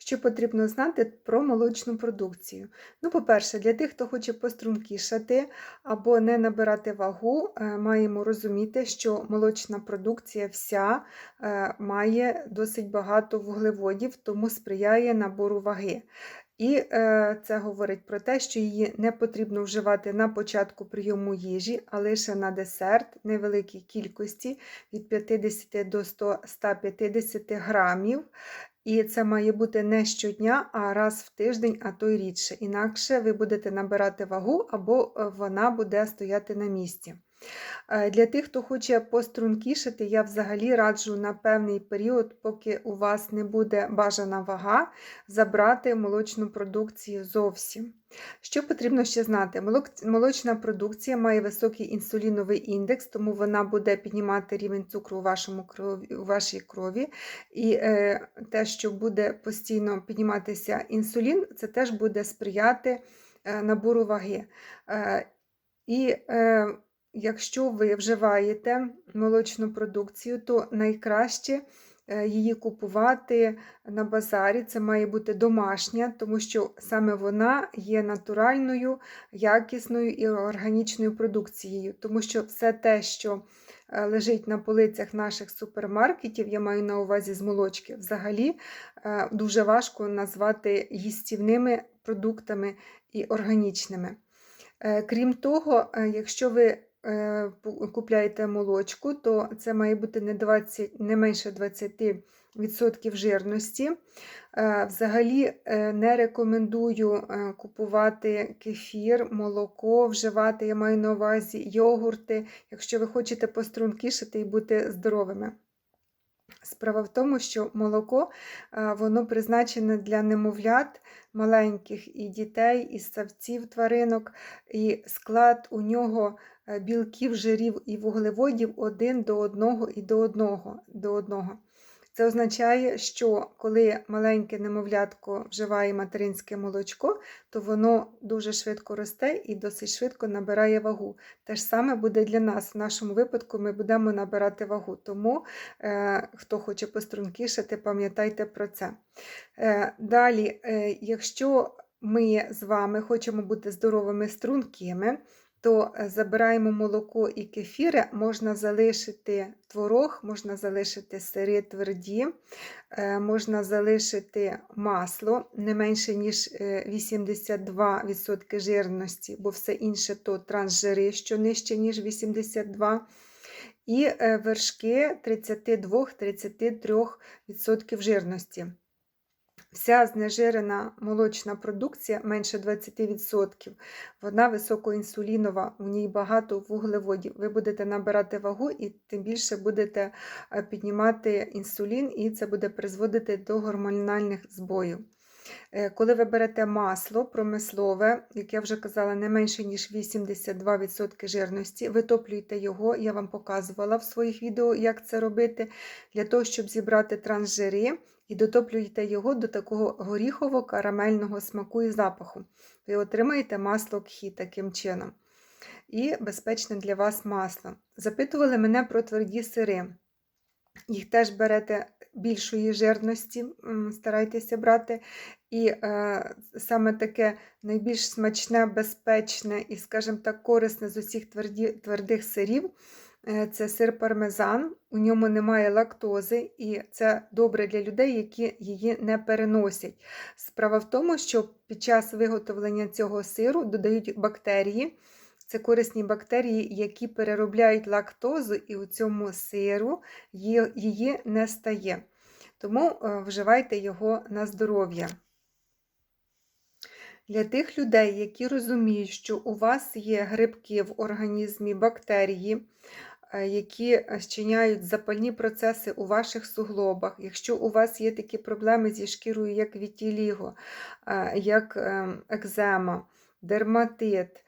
Що потрібно знати про молочну продукцію? Ну, по-перше, для тих, хто хоче пострункішати або не набирати вагу, е, маємо розуміти, що молочна продукція вся е, має досить багато вуглеводів, тому сприяє набору ваги. І е, це говорить про те, що її не потрібно вживати на початку прийому їжі, а лише на десерт невеликій кількості від 50 до 100 150 грамів. І це має бути не щодня, а раз в тиждень, а то й рідше. Інакше ви будете набирати вагу або е, вона буде стояти на місці. Е, Для тих, хто хоче пострункішати, я взагалі раджу на певний період, поки у вас не буде бажана вага, забрати молочну продукцію зовсім. Що потрібно ще знати? Молочна продукція має високий інсуліновий індекс, тому вона буде піднімати рівень цукру у, вашому крові, у вашій крові. І е, те, що буде постійно підніматися інсулін, це теж буде сприяти е, набору ваги. Е, і е, якщо ви вживаєте молочну продукцію, то найкраще е, її купувати на базарі. Це має бути домашня, тому що саме вона є натуральною, якісною і органічною продукцією, тому що все те, що е, лежить на полицях наших супермаркетів, я маю на увазі з молочки, взагалі е, дуже важко назвати їстівними продуктами і органічними. Крім того, якщо ви купляєте молочку, то це має бути не, 20, не менше 20% жирності. Е, Взагалі е, не рекомендую е, купувати кефір, молоко, вживати, я маю на увазі йогурти, якщо ви хочете пострункішити і бути здоровими. Справа в тому, що молоко е, воно призначене для немовлят маленьких і дітей, і ссавців тваринок, і склад у нього е, білків, жирів і вуглеводів один до одного і до одного. До одного. Це означає, що коли маленьке немовлятко вживає материнське молочко, то воно дуже швидко росте і досить швидко набирає вагу. Те ж саме буде для нас. В нашому випадку ми будемо набирати вагу. Тому, е, хто хоче пострункішати, пам'ятайте про це. Е, далі, е, якщо ми з вами хочемо бути здоровими стрункими, то е, забираємо молоко і кефіри, можна залишити творог, можна залишити сири тверді, е, можна залишити масло не менше, ніж е, 82% жирності, бо все інше то трансжири, що нижче, ніж 82%. І е, вершки 32-33% жирності. Вся знежирена молочна продукція менше 20%, вона високоінсулінова, у ній багато вуглеводів. Ви будете набирати вагу і тим більше будете е, піднімати інсулін, і це буде призводити до гормональних збоїв. Е, Коли ви берете масло промислове, як я вже казала, не менше, ніж 82% жирності, витоплюйте його, я вам показувала в своїх відео, як це робити, для того, щоб зібрати трансжири, і дотоплюєте його до такого горіхово-карамельного смаку і запаху. Ви отримаєте масло кхі таким чином. І безпечне для вас масло. Запитували мене про тверді сири. Їх теж берете більшої жирності, старайтеся брати. І е, саме таке найбільш смачне, безпечне і, скажімо так, корисне з усіх тверді, твердих сирів е, це сир пармезан. У ньому немає лактози, і це добре для людей, які її не переносять. Справа в тому, що під час виготовлення цього сиру додають бактерії. Це корисні бактерії, які переробляють лактозу, і у цьому сиру її- не стає. Тому е, вживайте його на здоров'я. Для тих людей, які розуміють, що у вас є грибки в організмі, бактерії, е, які зчиняють запальні процеси у ваших суглобах, якщо у вас є такі проблеми зі шкірою, як вітіліго, е, як ем, екзема, дерматит, е,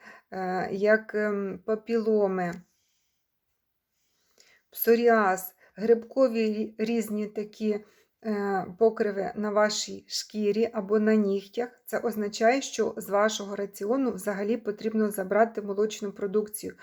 як ем, папіломи, псоріаз, грибкові різні такі е, покриви на вашій шкірі або на нігтях, це означає, що з вашого раціону взагалі потрібно забрати молочну продукцію.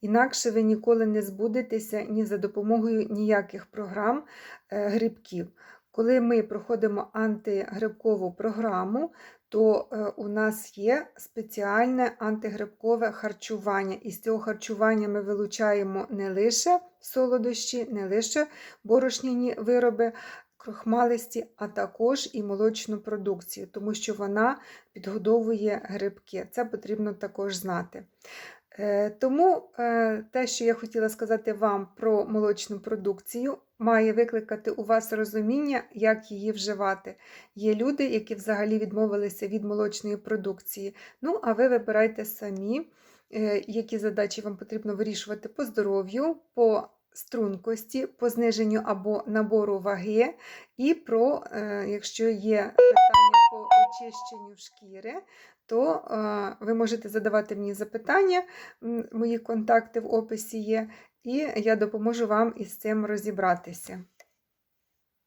Інакше ви ніколи не збудетеся ні за допомогою ніяких програм е, грибків. Коли ми проходимо антигрибкову програму, то е, у нас є спеціальне антигрибкове харчування. І з цього харчування ми вилучаємо не лише солодощі, не лише борошняні вироби, крохмалисті, а також і молочну продукцію, тому що вона підгодовує грибки. Це потрібно також знати. Е, Тому е, те, що я хотіла сказати вам про молочну продукцію, має викликати у вас розуміння, як її вживати. Є люди, які взагалі відмовилися від молочної продукції. Ну, а ви вибирайте самі, е, які задачі вам потрібно вирішувати по здоров'ю, по стрункості, по зниженню або набору ваги, і про, якщо є питання очищенню шкіри, то е, ви можете задавати мені запитання, мої контакти в описі є, і я допоможу вам із цим розібратися.